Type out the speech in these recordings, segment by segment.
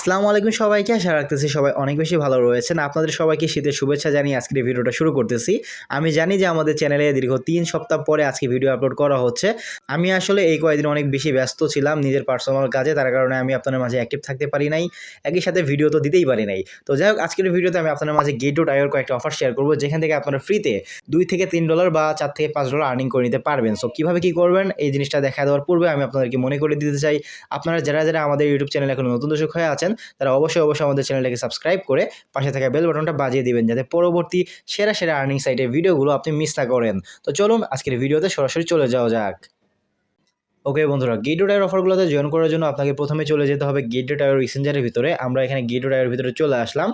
আসসালামু আলাইকুম সবাইকে। আশা রাখতেছি সবাই অনেক বেশি ভালো রয়েছেন। আপনাদের সবাইকে শীতের শুভেচ্ছা জানিয়ে আজকের ভিডিওটা শুরু করতেছি। আমি জানি যে আমাদের চ্যানেলে দীর্ঘ তিন সপ্তাহ পরে আজকে ভিডিও আপলোড করা হচ্ছে। আমি আসলে এই কয়েকদিন অনেক বেশি ব্যস্ত ছিলাম নিজের পার্সোনাল কাজে, তার কারণে আমি আপনাদের মাঝে অ্যাক্টিভ থাকতে পারি নাই। একই সাথে ভিডিও তো দিতেই পারি নাই। তো যাই হোক, আজকের ভিডিওতে আমি আপনাদের মাঝে গেট ও টাইয়ের কয়েকটা অফার শেয়ার করব, যেখান থেকে আপনারা ফ্রিতে দুই থেকে তিন ডলার বা চার থেকে পাঁচ ডলার আর্নিং করে নিতে পারবেন। সো কীভাবে কী করবেন? এই জিনিসটা দেখা দেওয়ার পূর্বে আমি আপনাদেরকে মনে করে দিতে চাই। আপনারা যারা যারা আমাদের ইউটিউব চ্যানেল এখন নতুন দর্শক হয়ে আছেন তারা অবশ্যই অবশ্যই আমাদের চ্যানেলটাকে সাবস্ক্রাইব করে পাশে থাকা বেল বাটনটা বাজিয়ে দিবেন, যাতে পরবর্তী সেরা সেরা আর্নিং সাইটের ভিডিওগুলো আপনি মিস না করেন। তো চলুন আজকের ভিডিওতে সরাসরি চলে যাওয়া যাক। ওকে বন্ধুরা গেটো টায়ার অফারগুলোতে জয়েন করার জন্য আপনাকে প্রথমে চলে যেতে হবে গেটো টায়ার এক্সচেঞ্জারের ভিতরে। আমরা এখানে গেটো টায়ারের ভিতরে চলে আসলাম।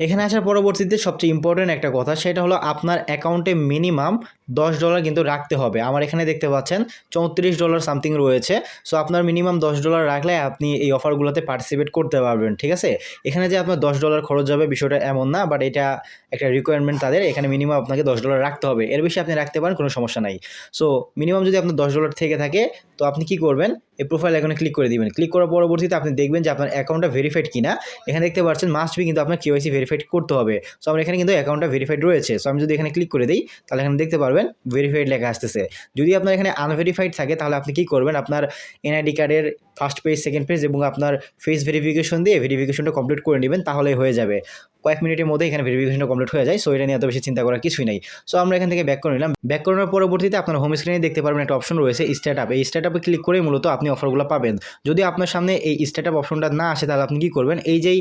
এখানে আসার পরবর্তীতে সবচেয়ে ইম্পর্টেন্ট একটা কথা, সেটা হলো আপনার অ্যাকাউন্টে মিনিমাম দশ ডলার কিন্তু রাখতে হবে। আমার এখানে দেখতে পাচ্ছেন, চৌত্রিশ ডলার সামথিং রয়েছে। সো আপনার মিনিমাম দশ ডলার রাখলে আপনি এই অফারগুলোতে পার্টিসিপেট করতে পারবেন, ঠিক আছে? এখানে যে আপনার দশ ডলার খরচ যাবে বিষয়টা এমন না বাট এটা একটা রিকোয়ারমেন্ট তাদের। এখানে মিনিমাম আপনাকে দশ ডলার রাখতে হবে। এর বেশি আপনি রাখতে পারেন, কোনো সমস্যা নাই। সো মিনিমাম যদি আপনার দশ ডলার থেকে থাকে, তো আপনি কি করবেন? এই প্রোফাইল এখানে ক্লিক করে দিবেন। ক্লিক করার পরবর্তীতে আপনি দেখবেন যে আপনার অ্যাকাউন্টটা ভেরিফাইড কিনা। এখানে দেখতে পাচ্ছেন মাস্ট বি কিন্তু আপনার কেওয়াইসি ভেরিফাইড করতে হবে। সো আমার এখানে কিন্তু অ্যাকাউন্টটা ভেরিফাইড রয়েছে। সো আমি যদি এখানে ক্লিক করে দিই, তাহলে এখানে দেখতে পারবেন ভেরিফাইড লেখা আসতেছে। যদি আপনার এখানে আনভেরিফাইড থাকে, তাহলে আপনি কি করবেন? আপনার এনআইডি কার্ডের ফার্স্ট পেজ সেকেন্ড পেজ এবং আপনার ফেস ভেরিফিকেশন দিয়ে ভেরিফিকেশনটা কমপ্লিট করে নেবেন, তাহলেই হয়ে যাবে। কয়েক মিনিটের মধ্যে এখানে ভেরিফিকেশনটা কমপ্লিট হয়ে যায় সো এটা নিয়ে এত বেশি চিন্তা করার কিছুই নেই। সো আমরা এখান থেকে ব্যাক করে নিলাম। ব্যাক করানোর পরবর্তীতে আপনার হোম স্ক্রিনে দেখতে পারবেন একটা অপশন রয়েছে স্টার্ট আপ এই স্টার্ট আপে ক্লিক করেই মূলত আপনি অফারগুলো পাবেন। যদি আপনার সামনে এই স্টার্ট আপ অপশনটা না আসে, তাহলে আপনি কী করবেন? এই যেই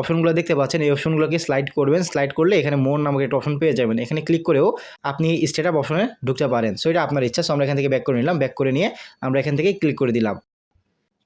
অপশনগুলো দেখতে পাচ্ছেন, এই অপশনগুলোকে স্লাইড করবেন। স্লাইড করলে এখানে মোর নামক একটা অপশন পেয়ে যাবেন। এখানে ক্লিক করেও আপনি স্টার্ট আপ অপশনে ঢুকতে পারেন। সো এটা আপনার ইচ্ছা সো আমরা এখান থেকে ব্যাক করে নিলাম। ব্যাক করে নিয়ে আমরা এখান থেকে ক্লিক করে দিলাম।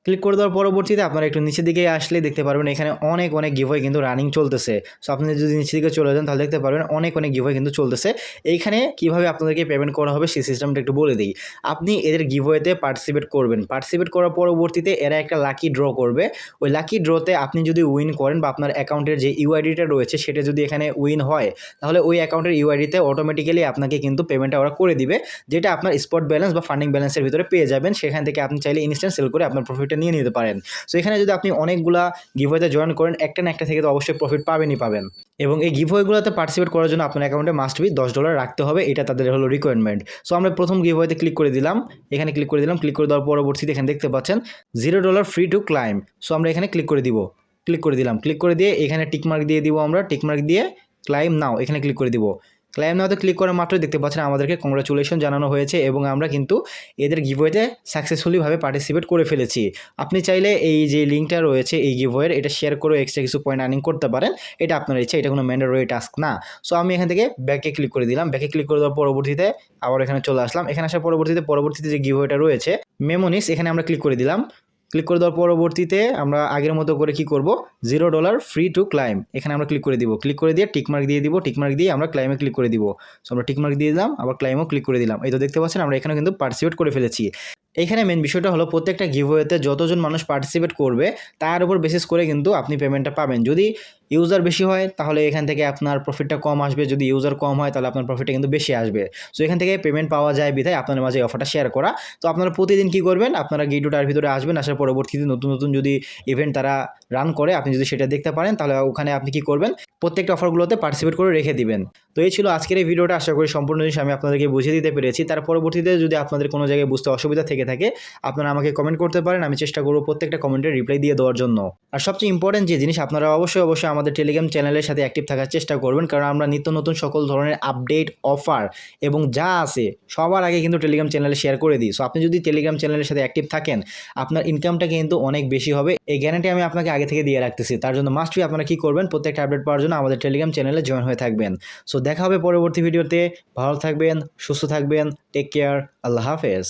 ক্লিক করে দেওয়ার পরবর্তীতে আপনারা একটু নিচের দিকে আসলে দেখতে পারবেন, এখানে অনেক অনেক গিভওয়ে কিন্তু রানিং চলতেছে। সো আপনি যদি নিচের দিকে চলে যান, তাহলে দেখতে পারবেন অনেক অনেক গিভওয়ে কিন্তু চলতেছে। এইখানে কীভাবে আপনাদেরকে পেমেন্ট করা হবে, সেই সিস্টেমটা একটু বলে দিই। আপনি এদের গিভওয়েতে পার্টিসিপেট করবেন। পার্টিসিপেট করার পরবর্তীতে এরা একটা লাকি ড্র করবে। ওই লাকি ড্রতে আপনি যদি উইন করেন বা আপনার অ্যাকাউন্টের যে ইউআইডিটা রয়েছে, সেটা যদি এখানে উইন হয়, তাহলে ওই অ্যাকাউন্টের ইউআইডিতে অটোমেটিক্যালি আপনাকে কিন্তু পেমেন্টটা ওরা করে দিবে। যেটা আপনার স্পট ব্যালেন্স বা ফান্ডিং ব্যালেন্সের ভিতরে পেয়ে যাবেন, সেখান থেকে আপনি চাইলে ইনস্ট্যান্ট সেল করে আপনার প্রফিটটা নিয়ে নিতে পারেন। সো এখানে যদি আপনি অনেকগুলা গিভওয়েতে জয়েন করেন, একটা না একটা থেকে তো অবশ্যই প্রফিট পাবেনই পাবেন। এবং এই গিভওয়েগুলোতে পার্টিসিপেট করার জন্য আপনার অ্যাকাউন্টে মাস্ট বি দশ ডলার রাখতে হবে, এটা তাদের হলো রিকোয়ারমেন্ট সো আমরা প্রথম গিভওয়েতে ক্লিক করে দিলাম, এখানে ক্লিক করে দিলাম ক্লিক করে দেওয়ার পরবর্তীতে এখানে দেখতে পাচ্ছেন zero dollar free to claim so আমরা এখানে ক্লিক করে দিব ক্লিক করে দিলাম ক্লিক করে দিয়ে এখানে টিকমার্ক দিয়ে দিব আমরা টিকমার্ক দিয়ে ক্লাইম নাও এখানে ক্লিক করে দিব। ক্লাইম নাওতে ক্লিক করা মাত্রই দেখতে পাচ্ছেন আমাদেরকে কংগ্রাচুলেশন জানানো হয়েছে এবং আমরা কিন্তু এদের গিভওয়েতে সাকসেসফুলিভাবে পার্টিসিপেট করে ফেলেছি। আপনি চাইলে এই যে লিঙ্কটা রয়েছে, এই গিভওয়ের এটা শেয়ার করে এক্সট্রা কিছু পয়েন্ট আর্নিং করতে পারেন। এটা আপনার ইচ্ছা, এটা কোনো ম্যান্ডাররি টাস্ক না। সো আমি এখান থেকে ব্যাকে ক্লিক করে দিলাম। ব্যাকে ক্লিক করে দেওয়ার পরবর্তীতে আবার এখানে চলে আসলাম। এখানে আসার পরবর্তীতে পরবর্তীতে যে গিভওয়েটা রয়েছে মেমোনিস এখানে আমরা ক্লিক করে দিলাম। ক্লিক করে দেওয়ার পরবর্তীতে আমরা আগের মতো করে কি করব? Zero dollar free to claim এখানে আমরা ক্লিক করে দিব। ক্লিক করে দিয়ে টিকমার্ক দিয়ে দিব। টিকমার্ক দিয়ে আমরা ক্লাইমে ক্লিক করে দিব। সো আমরা টিকমার্ক দিয়ে দিলাম, আবার ক্লাইমও ক্লিক করে দিলাম। এই তো দেখতে পাচ্ছেন, আমরা এখানে কিন্তু পার্টিসিপেট করে ফেলেছি। এখানে মেন বিষয়টা হলো, প্রত্যেকটা গিভওয়েতে যতজন মানুষ পার্টিসিপেট করবে, তার উপর বেসিস করে কিন্তু আপনি পেমেন্টটা পাবেন। যদি ইউজার বেশি হয়, তাহলে এখান থেকে আপনার প্রফিটটা কম আসবে। যদি ইউজার কম হয়, তাহলে আপনার প্রফিটটা কিন্তু বেশি আসবে। সো এখান থেকে পেমেন্ট পাওয়া যায় বিধায় আপনার মাঝে অফারটা শেয়ার করা। তো আপনারা প্রতিদিন কী করবেন? আপনারা গিটুটার ভিতরে আসবেন, আসার পরবর্তীতে নতুন নতুন যদি ইভেন্ট তারা রান করে, আপনি যদি সেটা দেখতে পারেন, তাহলে ওখানে আপনি কি করবেন? প্রত্যেকটা অফারগুলোতে পার্টিসিপেট করে রেখে দিবেন। তো এই ছিল আজকের এই ভিডিওটা আশা করি সম্পূর্ণ জিনিস আমি আপনাদেরকে বুঝিয়ে দিতে পেরেছি। তার পরবর্তীতে যদি আপনাদের কোনো জায়গায় বুঝতে অসুবিধা থেকে থাকে, আপনারা আমাকে কমেন্ট করতে পারেন। আমি চেষ্টা করব প্রত্যেকটা কমেন্টের রিপ্লাই দিয়ে দেওয়ার জন্য। আর সবচেয়ে ইম্পর্টেন্ট যে জিনিস, আপনারা অবশ্যই অবশ্যই আমাদের টেলিগ্রাম চ্যানেলের সাথে অ্যাক্টিভ থাকার চেষ্টা করবেন, কারণ আমরা নিত্য নতুন সকল ধরনের আপডেট অফার এবং যা আছে সবার আগে কিন্তু টেলিগ্রাম চ্যানেলে শেয়ার করে দিই। সো আপনি যদি টেলিগ্রাম চ্যানেলের সাথে অ্যাক্টিভ থাকেন, আপনার ইনকামটা কিন্তু অনেক বেশি হবে। এই গ্যারান্টি আমি আপনাকে আগে থেকে দিয়ে রাখতেছি। তার জন্য মাস্ট বি আপনারা কী করবেন, প্রত্যেকটা আপডেট পাওয়ার জন্য আমাদের টেলিগ্রাম চ্যানেলে জয়েন হয়ে থাকবেন। সো দেখা হবে পরবর্তী ভিডিওতে ভালো থাকবেন, সুস্থ থাকবেন টেক কেয়ার আল্লাহ হাফেজ।